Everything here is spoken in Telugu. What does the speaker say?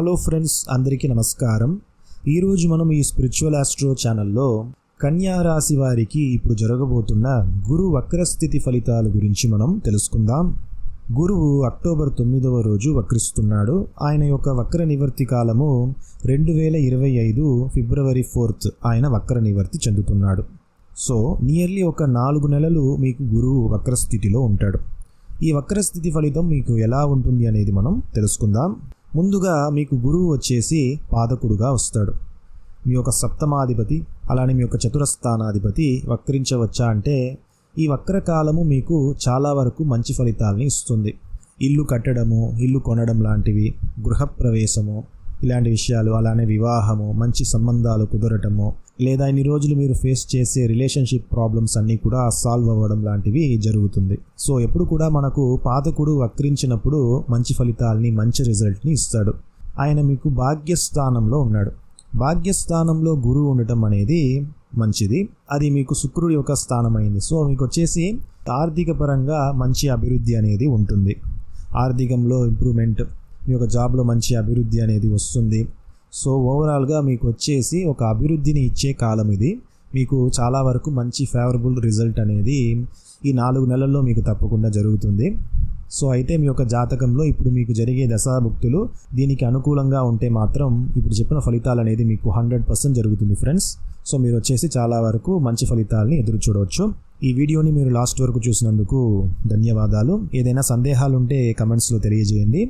హలో ఫ్రెండ్స్ అందరికీ నమస్కారం. ఈరోజు మనం ఈ స్పిరిచువల్ ఆస్ట్రో ఛానల్లో కన్యా రాశి వారికి ఇప్పుడు జరగబోతున్న గురు వక్రస్థితి ఫలితాల గురించి మనం తెలుసుకుందాం. గురువు అక్టోబర్ తొమ్మిదవ రోజు వక్రిస్తున్నాడు. ఆయన యొక్క వక్ర నివర్తి కాలము రెండు వేల ఇరవై ఐదు ఫిబ్రవరి ఫోర్త్ ఆయన వక్ర నివర్తి చెందుతున్నాడు. సో నియర్లీ ఒక నాలుగు నెలలు మీకు గురువు వక్రస్థితిలో ఉంటాడు. ఈ వక్రస్థితి ఫలితం మీకు ఎలా ఉంటుంది అనేది మనం తెలుసుకుందాం. ముందుగా మీకు గురువు వచ్చేసి పాదకుడుగా వస్తాడు. మీ యొక్క సప్తమాధిపతి అలానే మీ యొక్క చతురస్థానాధిపతి వక్రించవచ్చా అంటే ఈ వక్రకాలము మీకు చాలా వరకు మంచి ఫలితాలని ఇస్తుంది. ఇల్లు కట్టడము ఇల్లు కొనడం లాంటివి గృహప్రవేశము ఇలాంటి విషయాలు అలానే వివాహము మంచి సంబంధాలు కుదరటము లేదా ఇన్ని రోజులు మీరు ఫేస్ చేసే రిలేషన్షిప్ ప్రాబ్లమ్స్ అన్నీ కూడా సాల్వ్ అవ్వడం లాంటివి జరుగుతుంది. సో ఎప్పుడు కూడా మనకు పాతకుడు వక్రించినప్పుడు మంచి ఫలితాలని మంచి రిజల్ట్ని ఇస్తాడు. ఆయన మీకు భాగ్యస్థానంలో ఉన్నాడు. భాగ్యస్థానంలో గురువు ఉండటం అనేది మంచిది. అది మీకు శుక్రుడి యొక్క స్థానం అయింది సో మీకు వచ్చేసి ఆర్థిక పరంగా మంచి అభివృద్ధి అనేది ఉంటుంది. ఆర్థికంలో ఇంప్రూవ్మెంట్ మీ యొక్క జాబ్లో మంచి అభివృద్ధి అనేది వస్తుంది. సో ఓవరాల్గా మీకు వచ్చేసి ఒక అభివృద్ధిని ఇచ్చే కాలం ఇది. మీకు చాలా వరకు మంచి ఫేవరబుల్ రిజల్ట్ అనేది ఈ నాలుగు నెలల్లో మీకు తప్పకుండా జరుగుతుంది. సో అయితే మీ యొక్క జాతకంలో ఇప్పుడు మీకు జరిగే దశాభుక్తులు దీనికి అనుకూలంగా ఉంటే మాత్రం ఇప్పుడు చెప్పిన ఫలితాలు అనేది మీకు హండ్రెడ్ పర్సెంట్ జరుగుతుంది ఫ్రెండ్స్. సో మీరు వచ్చేసి చాలా వరకు మంచి ఫలితాలని ఎదురు చూడవచ్చు ఈ వీడియోని మీరు లాస్ట్ వరకు చూసినందుకు ధన్యవాదాలు. ఏదైనా సందేహాలు ఉంటే కమెంట్స్లో తెలియజేయండి.